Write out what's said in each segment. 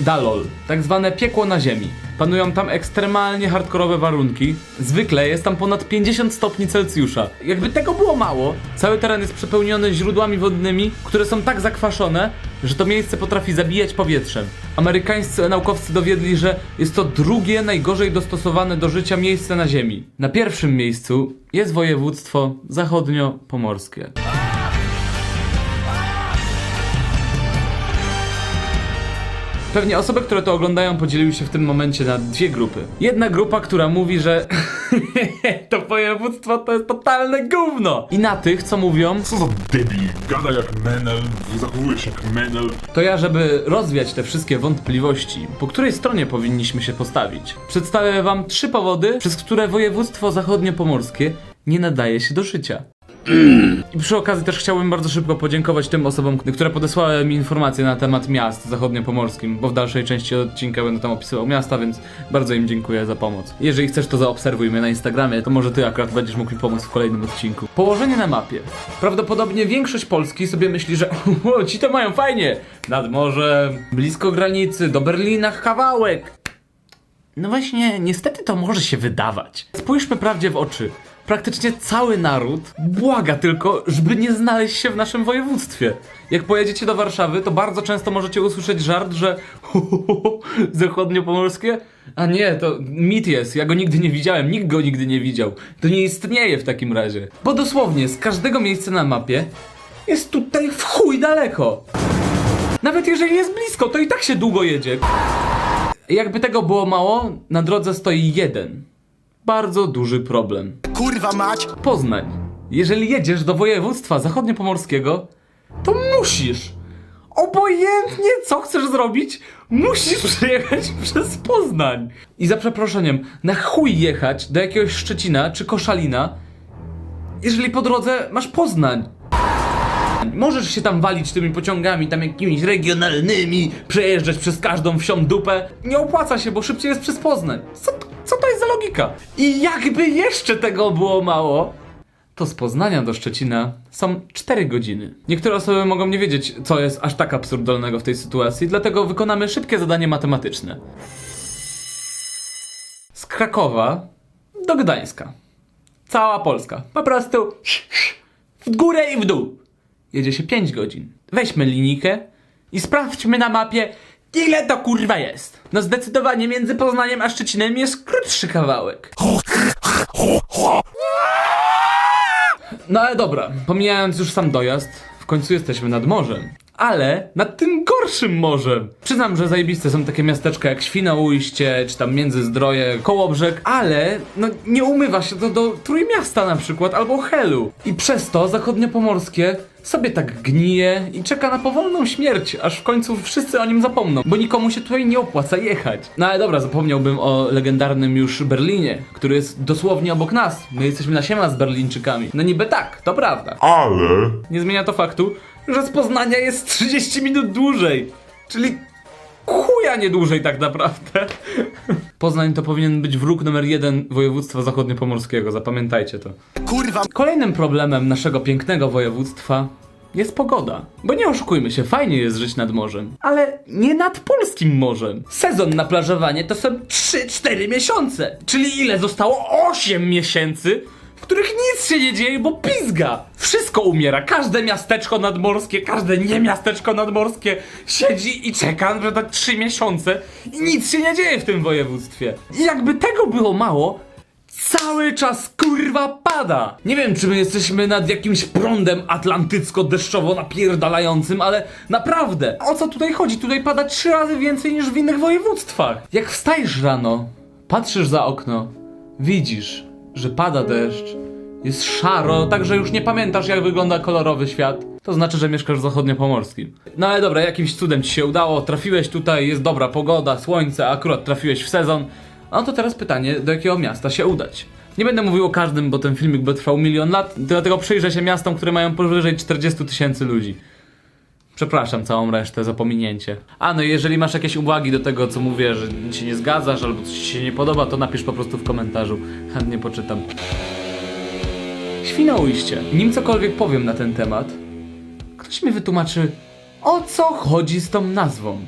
Dalol, tak zwane piekło na ziemi. Panują tam ekstremalnie hardkorowe warunki. Zwykle jest tam ponad 50 stopni Celsjusza. Jakby tego było mało, cały teren jest przepełniony źródłami wodnymi, które są tak zakwaszone, że to miejsce potrafi zabijać powietrzem. Amerykańscy naukowcy dowiedli, że jest to drugie najgorzej dostosowane do życia miejsce na Ziemi. Na pierwszym miejscu jest województwo zachodnio-pomorskie. Pewnie osoby, które to oglądają, podzieliły się w tym momencie na dwie grupy. Jedna grupa, która mówi, że to województwo to jest totalne gówno. I na tych, co mówią, Co za debil, gada jak menel, zachowuje się jak menel. to ja, żeby rozwiać te wszystkie wątpliwości, po której stronie powinniśmy się postawić, przedstawię wam trzy powody, przez które województwo zachodniopomorskie nie nadaje się do życia. I przy okazji też chciałbym bardzo szybko podziękować tym osobom, które podesłały mi informacje na temat miast zachodniopomorskim, bo w dalszej części odcinka będę tam opisywał miasta, więc bardzo im dziękuję za pomoc. Jeżeli chcesz, to zaobserwuj mnie na Instagramie, to może ty akurat będziesz mógł mi pomóc w kolejnym odcinku. Położenie na mapie. Prawdopodobnie większość Polski sobie myśli, że ci to mają fajnie, nad morzem, blisko granicy, do Berlina kawałek. No właśnie, niestety to może się wydawać. Spójrzmy prawdzie w oczy. Praktycznie cały naród błaga tylko, żeby nie znaleźć się w naszym województwie. Jak pojedziecie do Warszawy, to bardzo często możecie usłyszeć żart, że zachodniopomorskie? A nie, to mit jest, ja go nigdy nie widziałem, nikt go nigdy nie widział. To nie istnieje w takim razie. Bo dosłownie z każdego miejsca na mapie jest tutaj w chuj daleko. Nawet jeżeli jest blisko, to i tak się długo jedzie. Jakby tego było mało, na drodze stoi jeden bardzo duży problem. Kurwa mać! Poznań. Jeżeli jedziesz do województwa zachodniopomorskiego, to musisz. Obojętnie co chcesz zrobić, musisz przejechać przez Poznań. I za przeproszeniem, na chuj jechać do jakiegoś Szczecina czy Koszalina, jeżeli po drodze masz Poznań. Możesz się tam walić tymi pociągami, tam jakimiś regionalnymi, przejeżdżać przez każdą wsią dupę. Nie opłaca się, bo szybciej jest przez Poznań. Co, za logika? I jakby jeszcze tego było mało, to z Poznania do Szczecina są 4 godziny. Niektóre osoby mogą nie wiedzieć, co jest aż tak absurdalnego w tej sytuacji, dlatego wykonamy szybkie zadanie matematyczne. Z Krakowa do Gdańska. Cała Polska. Po prostu w górę i w dół. Jedzie się 5 godzin. Weźmy linijkę i sprawdźmy na mapie, ile to kurwa jest. No zdecydowanie między Poznaniem a Szczecinem jest krótszy kawałek. No ale dobra, pomijając już sam dojazd, w końcu jesteśmy nad morzem. Ale nad tym gorszym morzem. Przyznam, że zajebiste są takie miasteczka jak Świnoujście, czy tam Międzyzdroje, Kołobrzeg, ale no nie umywa się to do Trójmiasta na przykład, albo Helu. I przez to zachodniopomorskie sobie tak gnije i czeka na powolną śmierć, aż w końcu wszyscy o nim zapomną, bo nikomu się tutaj nie opłaca jechać. No ale dobra, zapomniałbym o legendarnym już Berlinie, który jest dosłownie obok nas. My jesteśmy na siema z Berlińczykami. No niby tak, to prawda. Ale... Nie zmienia to faktu, że z Poznania jest 30 minut dłużej. Czyli chuja nie dłużej tak naprawdę. Poznań to powinien być wróg numer jeden województwa zachodniopomorskiego, zapamiętajcie to. Kurwa! Kolejnym problemem naszego pięknego województwa jest pogoda. Bo nie oszukujmy się, fajnie jest żyć nad morzem. Ale nie nad polskim morzem. Sezon na plażowanie to są 3-4 miesiące. Czyli ile zostało? 8 miesięcy, w których nic się nie dzieje, bo pizga. Wszystko umiera. Każde miasteczko nadmorskie, każde nie miasteczko nadmorskie siedzi i czeka, że tak 3 miesiące i nic się nie dzieje w tym województwie. I jakby tego było mało, Cały czas kurwa pada! Nie wiem, czy my jesteśmy nad jakimś prądem atlantycko-deszczowo napierdalającym, ale naprawdę, o co tutaj chodzi? Tutaj pada trzy razy więcej niż w innych województwach. Jak wstajesz rano, patrzysz za okno, widzisz, że pada deszcz, jest szaro, tak że już nie pamiętasz jak wygląda kolorowy świat. To znaczy, że mieszkasz w zachodniopomorskim. No ale dobra, jakimś cudem ci się udało, trafiłeś tutaj, jest dobra pogoda, słońce, akurat trafiłeś w sezon. No to teraz pytanie, do jakiego miasta się udać? Nie będę mówił o każdym, bo ten filmik by trwał milion lat, dlatego przyjrzę się miastom, które mają powyżej 40 tysięcy ludzi. Przepraszam całą resztę za pominięcie. A no jeżeli masz jakieś uwagi do tego, co mówię, że ci nie zgadzasz albo coś ci się nie podoba, to napisz po prostu w komentarzu. Chętnie poczytam. Świnoujście. Nim cokolwiek powiem na ten temat, ktoś mi wytłumaczy, o co chodzi z tą nazwą.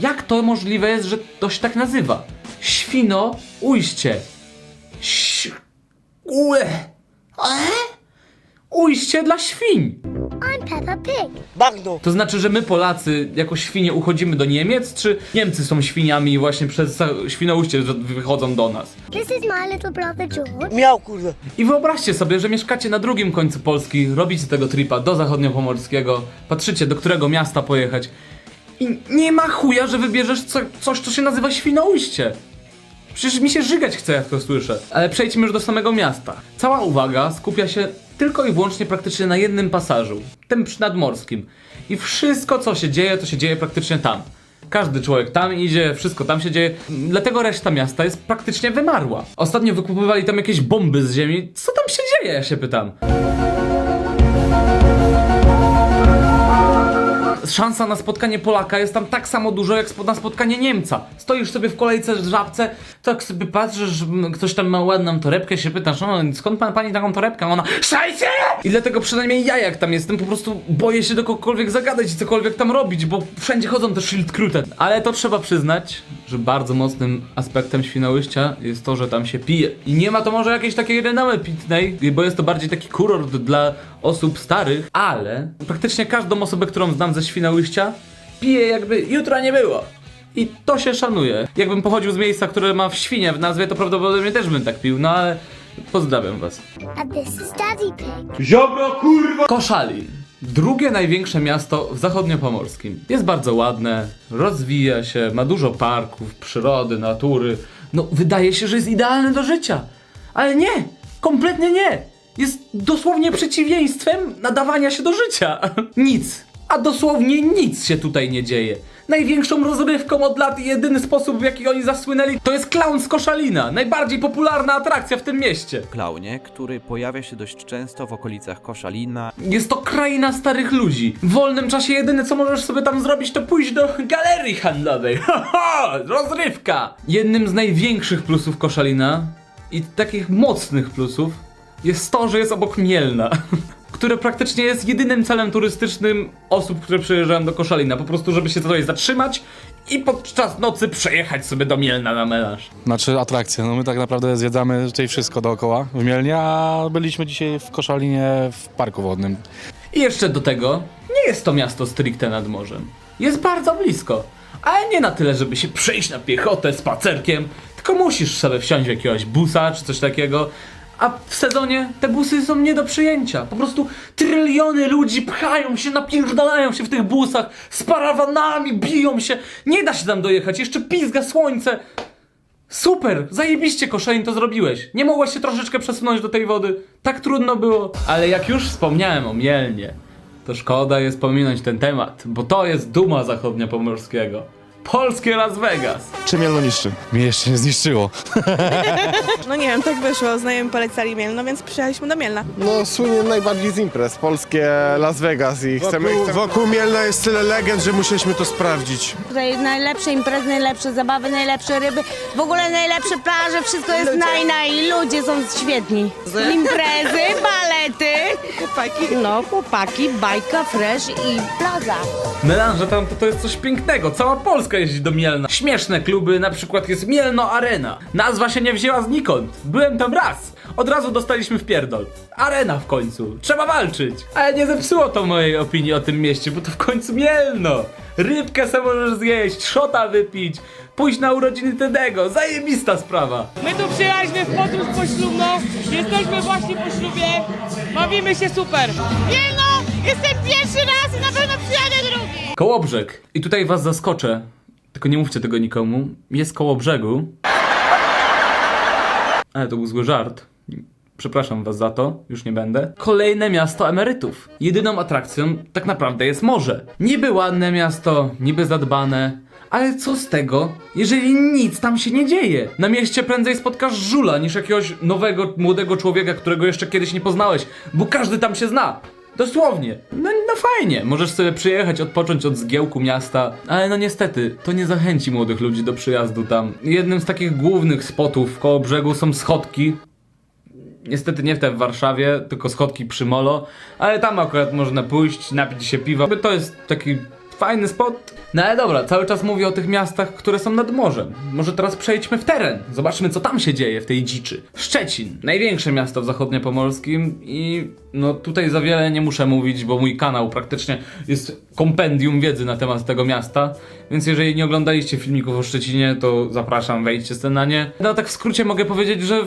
Jak to możliwe jest, że to się tak nazywa? Świno ujście. Ś... Ue. E? Ujście dla świń. I'm Peppa Pig. Bagno. To znaczy, że my Polacy jako świnie uchodzimy do Niemiec, czy Niemcy są świniami i właśnie przez za- świnoujście wychodzą do nas? This is my little brother George. Miał kurwa. I wyobraźcie sobie, że mieszkacie na drugim końcu Polski, robicie tego tripa do zachodniopomorskiego, patrzycie do którego miasta pojechać i nie ma chuja, że wybierzesz co, coś, co się nazywa Świnoujście. Przecież mi się żygać chce, jak to słyszę. Ale przejdźmy już do samego miasta. Cała uwaga skupia się tylko i wyłącznie praktycznie na jednym pasażu, tym przy nadmorskim. I wszystko, co się dzieje, to się dzieje praktycznie tam. Każdy człowiek tam idzie, wszystko tam się dzieje, dlatego reszta miasta jest praktycznie wymarła. Ostatnio wykupywali tam jakieś bomby z ziemi. Co tam się dzieje, ja się pytam. Szansa na spotkanie Polaka jest tam tak samo dużo jak na spotkanie Niemca. Stoisz sobie w kolejce w żabce, tak sobie patrzysz, ktoś tam ma ładną torebkę, się pytasz, no skąd pan pani taką torebkę? A Ona, szajcie! I dlatego przynajmniej ja jak tam jestem, po prostu boję się do kogokolwiek zagadać i cokolwiek tam robić, bo wszędzie chodzą te Schildkrute. Ale to trzeba przyznać, że bardzo mocnym aspektem Świnoujścia jest to, że tam się pije. I nie ma to może jakiejś takiej renomy pitnej, bo jest to bardziej taki kurort dla osób starych, ale praktycznie każdą osobę, którą znam ze Świnoujścia, pije jakby jutra nie było. I to się szanuje. Jakbym pochodził z miejsca, które ma w świnie w nazwie, to prawdopodobnie też bym tak pił, no ale pozdrawiam was. And this is Daddy Pig. Koszali. Drugie największe miasto w zachodniopomorskim. Jest bardzo ładne, rozwija się, ma dużo parków, przyrody, natury. No, wydaje się, że jest idealne do życia. Ale nie! Kompletnie nie! Jest dosłownie przeciwieństwem nadawania się do życia. Nic. A dosłownie nic się tutaj nie dzieje. Największą rozrywką od lat i jedyny sposób, w jaki oni zasłynęli, to jest klaun z Koszalina. Najbardziej popularna atrakcja w tym mieście. klaunie, który pojawia się dość często w okolicach Koszalina Jest to kraina starych ludzi. W wolnym czasie jedyne co możesz sobie tam zrobić to pójść do galerii handlowej. Haha, rozrywka! Jednym z największych plusów Koszalina i takich mocnych plusów jest to, że jest obok Mielna. Które praktycznie jest jedynym celem turystycznym osób, które przyjeżdżają do Koszalina. Po prostu, żeby się tutaj zatrzymać i podczas nocy przejechać sobie do Mielna na melanż. Znaczy atrakcje. No my tak naprawdę zwiedzamy tutaj wszystko dookoła w Mielnie, a byliśmy dzisiaj w Koszalinie w parku wodnym. I jeszcze do tego, nie jest to miasto stricte nad morzem. Jest bardzo blisko. Ale nie na tyle, żeby się przejść na piechotę spacerkiem, tylko musisz sobie wsiąść w jakiegoś busa czy coś takiego. A w sezonie te busy są nie do przyjęcia. Po prostu tryliony ludzi pchają się, napierdalają się w tych busach, z parawanami, biją się. Nie da się tam dojechać, jeszcze pizga słońce. Super, zajebiście Koszalin to zrobiłeś. Nie mogłeś się troszeczkę przesunąć do tej wody. Tak trudno było. Ale jak już wspomniałem o Mielnie, to szkoda jest pominąć ten temat, bo to jest duma zachodnia pomorskiego. Polskie Las Vegas. Czy Mielno niszczy? Mnie jeszcze nie zniszczyło. No nie wiem, tak wyszło. Znajomi polecali Mielno, więc przyjechaliśmy do Mielna. No słynie najbardziej z imprez, polskie Las Vegas i chcemy... Wokół, chcemy... wokół Mielna jest tyle legend, że musieliśmy to sprawdzić. Tutaj najlepsze imprezy, najlepsze zabawy, najlepsze ryby, w ogóle najlepsze plaże, wszystko jest naj, naj, ludzie są świetni. Imprezy, balety, Chłopaki. no chłopaki, bajka, fresh i plaza. Melanże tam to, to jest coś pięknego. Cała Polska jeździ do Mielna. Śmieszne kluby, na przykład jest Mielno Arena. Nazwa się nie wzięła znikąd. Byłem tam raz. Od razu dostaliśmy w pierdol. Arena w końcu. Trzeba walczyć. Ale nie zepsuło to mojej opinii o tym mieście, bo to w końcu Mielno. Rybkę se możesz zjeść, szota wypić, pójść na urodziny Tedego. Zajebista sprawa. My tu przyjechaliśmy w podróż poślubną, jesteśmy właśnie po ślubie, bawimy się super. Nie no, jestem pierwszy raz i na pewno przyjadę drugi. Kołobrzeg. I tutaj was zaskoczę. Tylko nie mówcie tego nikomu. Jest koło brzegu. Ale to był zły żart. Przepraszam was za to, już nie będę. Kolejne miasto emerytów. Jedyną atrakcją tak naprawdę jest morze. Niby ładne miasto, niby zadbane. Ale co z tego, jeżeli nic tam się nie dzieje? Na mieście prędzej spotkasz żula niż jakiegoś nowego, młodego człowieka, którego jeszcze kiedyś nie poznałeś, bo każdy tam się zna. Dosłownie. No, no fajnie, możesz sobie przyjechać, odpocząć od zgiełku miasta, ale no niestety, to nie zachęci młodych ludzi do przyjazdu tam. Jednym z takich głównych spotów koło brzegu są schodki. Niestety nie w te w Warszawie, tylko schodki przy Molo, ale tam akurat można pójść, napić się piwa. To jest taki fajny spot. No ale dobra, cały czas mówię o tych miastach, które są nad morzem. Może teraz przejdźmy w teren. Zobaczmy, co tam się dzieje w tej dziczy. Szczecin, największe miasto w zachodniopomorskim i no tutaj za wiele nie muszę mówić, bo mój kanał praktycznie jest kompendium wiedzy na temat tego miasta. Więc jeżeli nie oglądaliście filmików o Szczecinie, to zapraszam, wejdźcie sobie na nie. No tak w skrócie mogę powiedzieć, że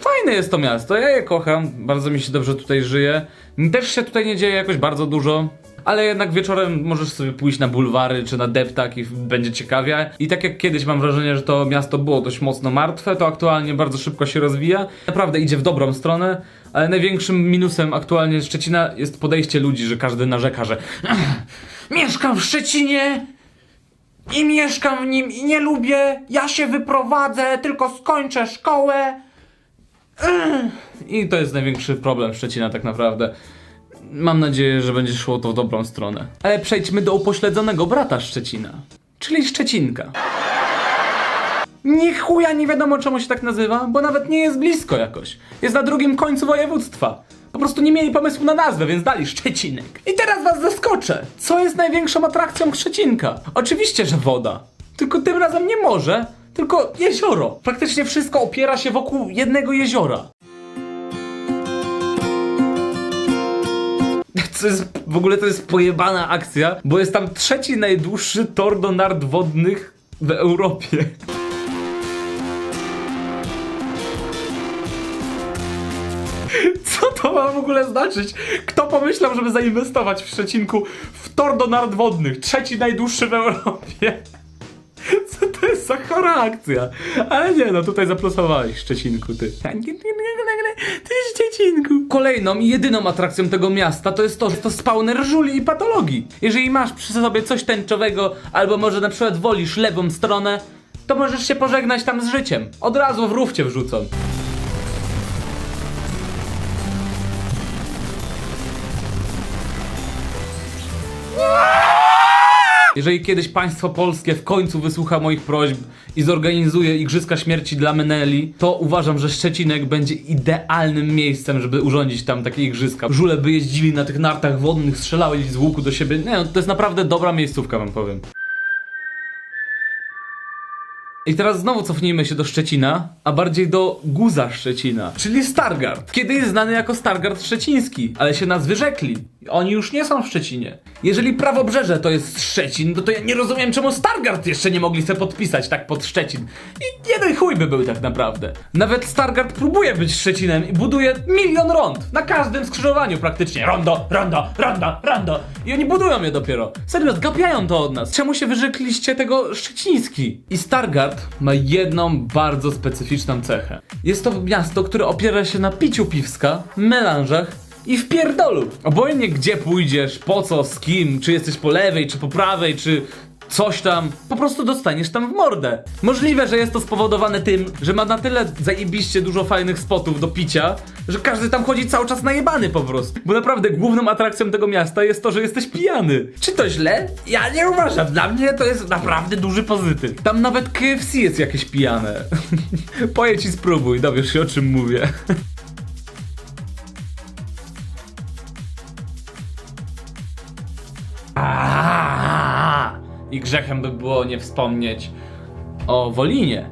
fajne jest to miasto. Ja je kocham, bardzo mi się dobrze tutaj żyje. Też się tutaj nie dzieje jakoś bardzo dużo. Ale jednak wieczorem możesz sobie pójść na bulwary czy na deptak i będzie ciekawie. I tak jak kiedyś mam wrażenie, że to miasto było dość mocno martwe, to aktualnie bardzo szybko się rozwija. Naprawdę idzie w dobrą stronę, ale największym minusem aktualnie Szczecina jest podejście ludzi, że każdy narzeka, że mieszkam w Szczecinie, i mieszkam w nim i nie lubię. Ja się wyprowadzę, tylko skończę szkołę. I to jest największy problem Szczecina tak naprawdę. Mam nadzieję, że będzie szło to w dobrą stronę. Ale przejdźmy do upośledzonego brata Szczecina, czyli Szczecinka. Nie chuja nie wiadomo czemu się tak nazywa, bo nawet nie jest blisko jakoś. Jest na drugim końcu województwa. Po prostu nie mieli pomysłu na nazwę, więc dali Szczecinek. I teraz was zaskoczę. Co jest największą atrakcją Szczecinka? Oczywiście, że woda. Tylko tym razem nie morze, tylko jezioro. Praktycznie wszystko opiera się wokół jednego jeziora. Co jest, w ogóle to jest pojebana akcja, bo jest tam trzeci najdłuższy tor do nart wodnych w Europie. Co to ma w ogóle znaczyć? Kto pomyślał, żeby zainwestować w Szczecinku w tor do nart wodnych? Trzeci najdłuższy w Europie. Za chora akcja? Ale nie, no tutaj zaplusowałeś Szczecinku, ty. Ty Szczecinku. Kolejną i jedyną atrakcją tego miasta to jest to, że to spawner żuli i patologii. Jeżeli masz przy sobie coś tęczowego, albo może na przykład wolisz lewą stronę, to możesz się pożegnać tam z życiem. Od razu w rów cię wrzucą. Jeżeli kiedyś państwo polskie w końcu wysłucha moich prośb i zorganizuje Igrzyska Śmierci dla Meneli, to uważam, że Szczecinek będzie idealnym miejscem, żeby urządzić tam takie igrzyska. Żule by jeździli na tych nartach wodnych, strzelały z łuku do siebie. Nie, no, to jest naprawdę dobra miejscówka, wam powiem. I teraz znowu cofnijmy się do Szczecina, a bardziej do guza Szczecina, czyli Stargard. Kiedyś znany jako Stargard Szczeciński, ale się nas wyrzekli. Oni już nie są w Szczecinie. Jeżeli prawobrzeże to jest Szczecin, no to ja nie rozumiem, czemu Stargard jeszcze nie mogli sobie podpisać tak pod Szczecin. I jeden chuj by był tak naprawdę. Nawet Stargard próbuje być Szczecinem i buduje milion rond. Na każdym skrzyżowaniu praktycznie. Rondo, rondo, rondo, rondo. I oni budują je dopiero. Serio, zgapiają to od nas. Czemu się wyrzekliście tego Szczeciński? I Stargard ma jedną bardzo specyficzną cechę. Jest to miasto, które opiera się na piciu piwska, melanżach i w pierdolu. Obojętnie gdzie pójdziesz, po co, z kim, czy jesteś po lewej, czy po prawej, czy coś tam, po prostu dostaniesz tam w mordę. Możliwe, że jest to spowodowane tym, że ma na tyle zajebiście dużo fajnych spotów do picia, że każdy tam chodzi cały czas najebany po prostu. Bo naprawdę główną atrakcją tego miasta jest to, że jesteś pijany. Czy to źle? Ja nie uważam. Dla mnie to jest naprawdę duży pozytyw. Tam nawet KFC jest jakieś pijane. Pojedź i spróbuj, dowiesz się o czym mówię. I grzechem by było nie wspomnieć o Wolinie.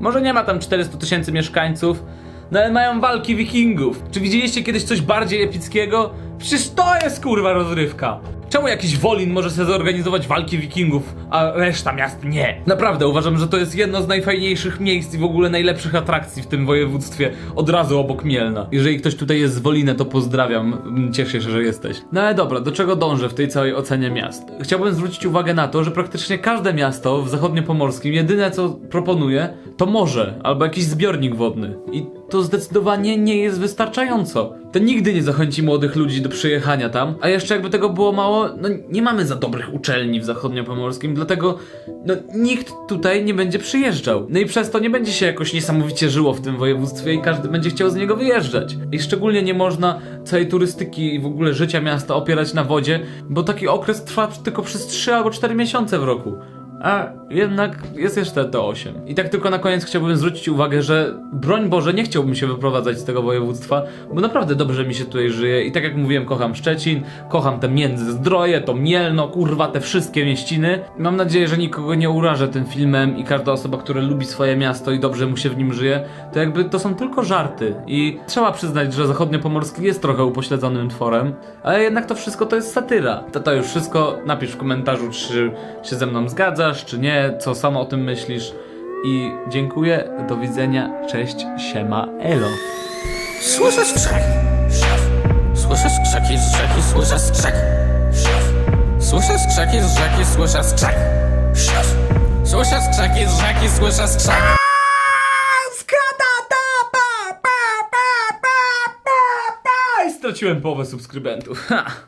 Może nie ma tam 400 tysięcy mieszkańców, no ale mają walki wikingów. Czy widzieliście kiedyś coś bardziej epickiego? Przecież to jest kurwa rozrywka. Czemu jakiś Wolin może sobie zorganizować walki wikingów, a reszta miast nie? Naprawdę uważam, że to jest jedno z najfajniejszych miejsc i w ogóle najlepszych atrakcji w tym województwie, od razu obok Mielna. Jeżeli ktoś tutaj jest z Woliny, to pozdrawiam, Mm, cieszę się, że jesteś. No ale dobra, do czego dążę w tej całej ocenie miast? Chciałbym zwrócić uwagę na to, że praktycznie każde miasto w zachodniopomorskim jedyne co proponuje to morze albo jakiś zbiornik wodny. I to zdecydowanie nie jest wystarczająco. To nigdy nie zachęci młodych ludzi do przyjechania tam, a jeszcze jakby tego było mało, no nie mamy za dobrych uczelni w zachodniopomorskim, dlatego no nikt tutaj nie będzie przyjeżdżał. No i przez to nie będzie się jakoś niesamowicie żyło w tym województwie i każdy będzie chciał z niego wyjeżdżać. I szczególnie nie można całej turystyki i w ogóle życia miasta opierać na wodzie, bo taki okres trwa tylko przez 3 albo 4 miesiące w roku. A jednak jest jeszcze to 8. I tak tylko na koniec chciałbym zwrócić uwagę, że broń Boże nie chciałbym się wyprowadzać z tego województwa, bo naprawdę dobrze mi się tutaj żyje i tak jak mówiłem, kocham Szczecin, kocham te Międzyzdroje, to Mielno, kurwa, te wszystkie mieściny. Mam nadzieję, że nikogo nie urażę tym filmem i każda osoba, która lubi swoje miasto i dobrze mu się w nim żyje, to jakby to są tylko żarty i trzeba przyznać, że Zachodniopomorski jest trochę upośledzonym tworem, ale jednak to wszystko to jest satyra. To to już wszystko, napisz w komentarzu, czy się ze mną zgadzasz, czy nie, co samo o tym myślisz i dziękuję, do widzenia, cześć, siema, elo. Słyszę skrzek. Słyszę skrzeki z rzeki, słyszę skrzek. Słyszę skrzeki z rzeki, słyszę skrzek. Słyszę skrzeki z rzeki, słyszę skrzek. I straciłem połowę subskrybentów. Ha!